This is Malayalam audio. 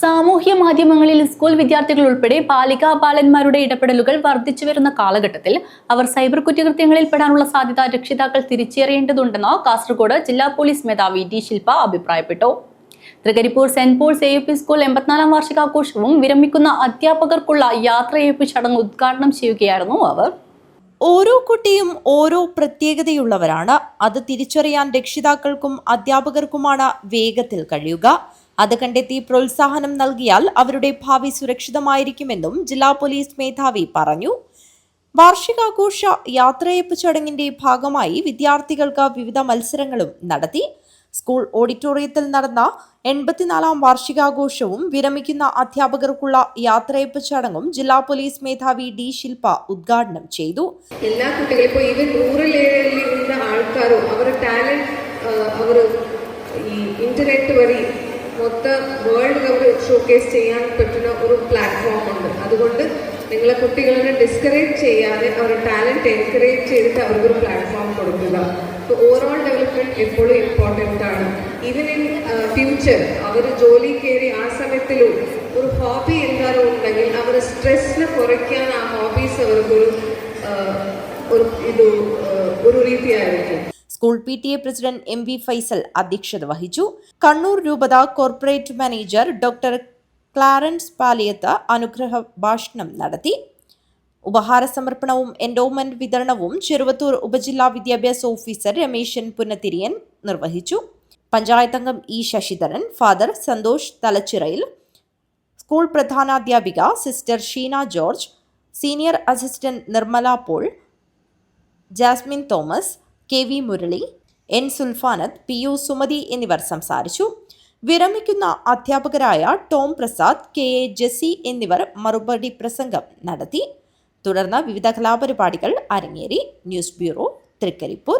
സാമൂഹ്യ മാധ്യമങ്ങളിൽ സ്കൂൾ വിദ്യാർത്ഥികൾ ഉൾപ്പെടെ ബാലികാ ബാലന്മാരുടെ ഇടപെടലുകൾ വർദ്ധിച്ചു വരുന്ന കാലഘട്ടത്തിൽ അവർ സൈബർ കുറ്റകൃത്യങ്ങളിൽ പെടാനുള്ള സാധ്യത രക്ഷിതാക്കൾ തിരിച്ചറിയേണ്ടതുണ്ടെന്ന് കാസർഗോഡ് ജില്ലാ പോലീസ് മേധാവി ഡി ശില്പ അഭിപ്രായപ്പെട്ടു. Trikaripur Saint Paul's A U P school എൺപത്തിനാലാം വാർഷികാഘോഷവും വിരമിക്കുന്ന അധ്യാപകർക്കുള്ള യാത്രയയപ്പ് ചടങ്ങ് ഉദ്ഘാടനം ചെയ്യുകയായിരുന്നു അവർ. ഓരോ കുട്ടിയും ഓരോ പ്രത്യേകതയുള്ളവരാണ്. അത് തിരിച്ചറിയാൻ രക്ഷിതാക്കൾക്കും അധ്യാപകർക്കുമാണ് വേഗത്തിൽ കഴിയുക. അത് കണ്ടെത്തി പ്രോത്സാഹനം നൽകിയാൽ അവരുടെ ഭാവി സുരക്ഷിതമായിരിക്കുമെന്നും ജില്ലാ പോലീസ് മേധാവി പറഞ്ഞു. വാർഷികാഘോഷ യാത്രയപ്പ് ചടങ്ങിന്റെ ഭാഗമായി വിദ്യാർത്ഥികൾക്ക് വിവിധ മത്സരങ്ങളും നടത്തി. സ്കൂൾ ഓഡിറ്റോറിയത്തിൽ നടന്ന എൺപത്തിനാലാം വാർഷികാഘോഷവും വിരമിക്കുന്ന അധ്യാപകർക്കുള്ള യാത്രയപ്പ് ചടങ്ങും ജില്ലാ പോലീസ് മേധാവി ഡി ശില്പ ഉദ്ഘാടനം ചെയ്തു. എല്ലാ കുട്ടികളും ആൾക്കാരും അവരുടെ ടാലന്റ് അവർ ഈ ഇന്റർനെറ്റ് വഴി മൊത്തം വേൾഡ് അവർ ഷോക്കേസ് ചെയ്യാൻ പറ്റുന്ന ഒരു പ്ലാറ്റ്ഫോം ഉണ്ട്. അതുകൊണ്ട് നിങ്ങളെ കുട്ടികളെ ഡിസ്കറേജ് ചെയ്യാതെ അവരുടെ ടാലന്റ് എൻകറേജ് ചെയ്തിട്ട് അവർക്കൊരു പ്ലാറ്റ്ഫോം കൊടുക്കുക. അപ്പോൾ ഓവറോൾ ഡെവലപ്മെന്റ് എപ്പോഴും ഇമ്പോർട്ടന്റ് ആണ്. ഈവൻ ഇൻ ഫ്യൂച്ചർ അവർ ജോലി കയറി ആ സമയത്തിലും ഒരു ഹോബി എന്താണോ ഉണ്ടെങ്കിൽ അവർ സ്ട്രെസ്സിനെ കുറയ്ക്കാൻ ആ ഹോബീസ് അവർക്കൊരു ഒരു ഇത് ഒരു രീതിയായിരിക്കും. School P T A president M V Faisal അധ്യക്ഷത വഹിച്ചു. കണ്ണൂർ രൂപത corporate manager doctor Clarence Paliyath അനുഗ്രഹ ഭാഷണം നടത്തി. ഉപഹാര സമർപ്പണവും എൻഡോമെന്റ് വിതരണവും ചെറുവത്തൂർ ഉപജില്ലാ വിദ്യാഭ്യാസ ഓഫീസർ രമേശൻ പുന്നത്തിരിയൻ നിർവഹിച്ചു. പഞ്ചായത്ത് അംഗം E Sasidharan father Santhosh Thalachirayil. School പ്രധാനാധ്യാപിക sister Sheena George senior assistant Nirmala Paul Jasmine Thomas K V Murali N Sulfanath P U Sumathi എന്നിവർ സംസാരിച്ചു. വിരമിക്കുന്ന അധ്യാപകരായ Tom Prasad K A Jessy എന്നിവർ മറുപടി പ്രസംഗം നടത്തി. തുടർന്ന് വിവിധ കലാപരിപാടികൾ അരങ്ങേറി. News bureau Trikaripur.